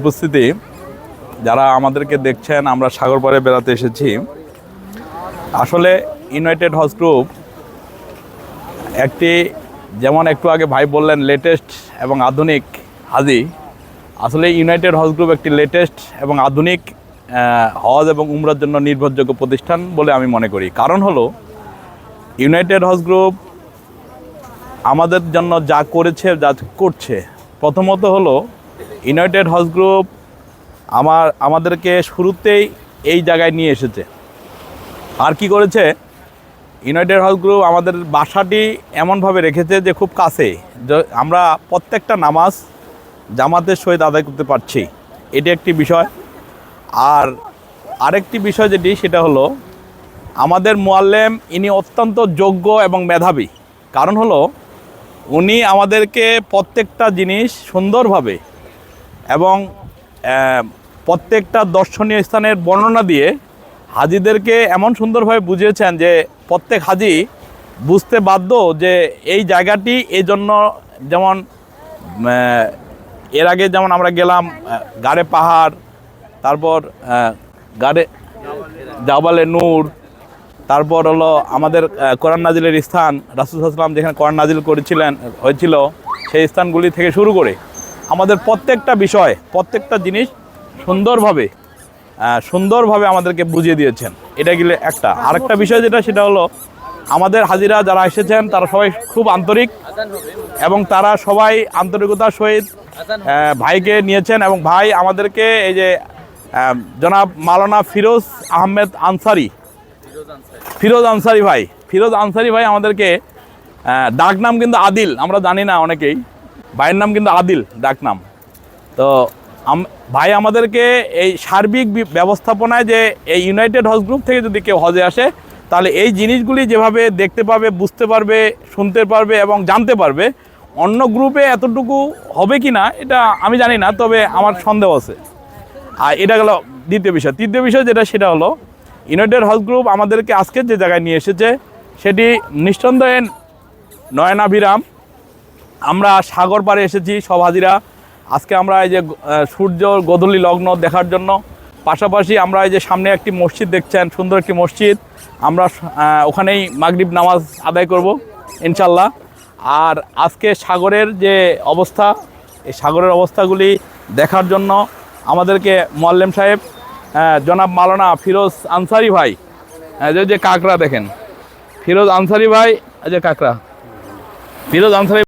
উপস্থিতি, যারা আমাদেরকে দেখছেন, আমরা সাগর পাড়ে বেড়াতে এসেছি। আসলে ইউনাইটেড হজ গ্রুপ একটি, যেমন একটু আগে ভাই বললেন লেটেস্ট এবং আধুনিক হাজি। আসলে ইউনাইটেড হজ গ্রুপ একটি লেটেস্ট এবং আধুনিক হজ এবং উমরার জন্য নির্ভরযোগ্য প্রতিষ্ঠান বলে আমি মনে করি। কারণ হলো ইউনাইটেড হজ গ্রুপ আমাদের জন্য যা করেছে, যা করছে, প্রথমত হলো ইউনাইটেড হজ গ্রুপ আমার, আমাদেরকে শুরুতেই এই জায়গায় নিয়ে এসেছে। আর কি করেছে? ইউনাইটেড হজ গ্রুপ আমাদের বাসাটি এমনভাবে রেখেছে যে খুব কাছে আমরা প্রত্যেকটা নামাজ জামাতের সহিত আদায় করতে পারছি। এটি একটি বিষয়। আর আরেকটি বিষয় যেটি, সেটা হলো আমাদের মোয়াল্লেম, ইনি অত্যন্ত যোগ্য এবং মেধাবী। কারণ হলো, উনি আমাদেরকে প্রত্যেকটা জিনিস সুন্দরভাবে এবং প্রত্যেকটা দর্শনীয় স্থানের বর্ণনা দিয়ে হাজিদেরকে এমন সুন্দরভাবে বুঝিয়েছেন যে, প্রত্যেক হাজি বুঝতে বাধ্য যে, এই জায়গাটি এই জন্য যেমন এর আগে যেমন আমরা গেলাম গাড়ে পাহাড়, তারপর গাড়ে, জাবালে নূর তারপর হলো আমাদের কোরআন নাজিলের স্থান রাসুলাম যেখানে কোরআন নাজিল করেছিলেন, হয়েছিল, সেই স্থানগুলি থেকে শুরু করে আমাদের প্রত্যেকটা বিষয়, প্রত্যেকটা জিনিস সুন্দরভাবে সুন্দরভাবে আমাদেরকে বুঝিয়ে দিয়েছেন। এটা গেলে একটা। আরেকটা বিষয় যেটা, সেটা হলো আমাদের হাজিরা যারা এসেছেন, তারা সবাই খুব আন্তরিক এবং তারা সবাই আন্তরিকতার সহিত ভাইকে নিয়েছেন এবং ভাই আমাদেরকে এই যে জনাব মালানা ফিরোজ আহমেদ আনসারি ফিরোজ আনসারি ভাই। ফিরোজ আনসারি ভাই আমাদেরকে ডাক নাম কিন্তু আদিল, আমরা জানি না অনেকেই। ভাইয়ের নাম কিন্তু আদিল, ডাক নাম। তো ভাই আমাদেরকে এই সার্বিক ব্যবস্থাপনায় যে এই ইউনাইটেড হজ গ্রুপ থেকে যদি কেউ হজে আসে, তাহলে এই জিনিসগুলি যেভাবে দেখতে পারবে বুঝতে পারবে, শুনতে পারবে এবং জানতে পারবে, অন্য গ্রুপে এতটুকু হবে কি না, এটা আমি জানি না, তবে আমার সন্দেহ আছে। আর এটা গেল দ্বিতীয় বিষয়। তৃতীয় বিষয় যেটা, সেটা হলো ইউনাইটেড হজ গ্রুপ আমাদেরকে আজকে যে জায়গায় নিয়ে এসেছে, সেটি নিঃসন্দেহে নয়নাভিরাম। আমরা সাগর পাড়ে এসেছি সব হাজিরা আজকে আমরা এই যে সূর্য গোধূলি লগ্ন দেখার জন্য। পাশাপাশি আমরা এই যে সামনে একটি মসজিদ দেখছেন, সুন্দর একটি মসজিদ। আমরা ওখানেই মাগরিব নামাজ আদায় করব ইনশাল্লাহ আর আজকে সাগরের যে অবস্থা, এই সাগরের অবস্থাগুলি দেখার জন্য আমাদেরকে মোয়াল্লেম সাহেব জনাব মালানা ফিরোজ আনসারি ভাই। যে কাকরা কাকড়া দেখেন। ফিরোজ আনসারি ভাই যে কাকড়া। ফিরোজ আনসারি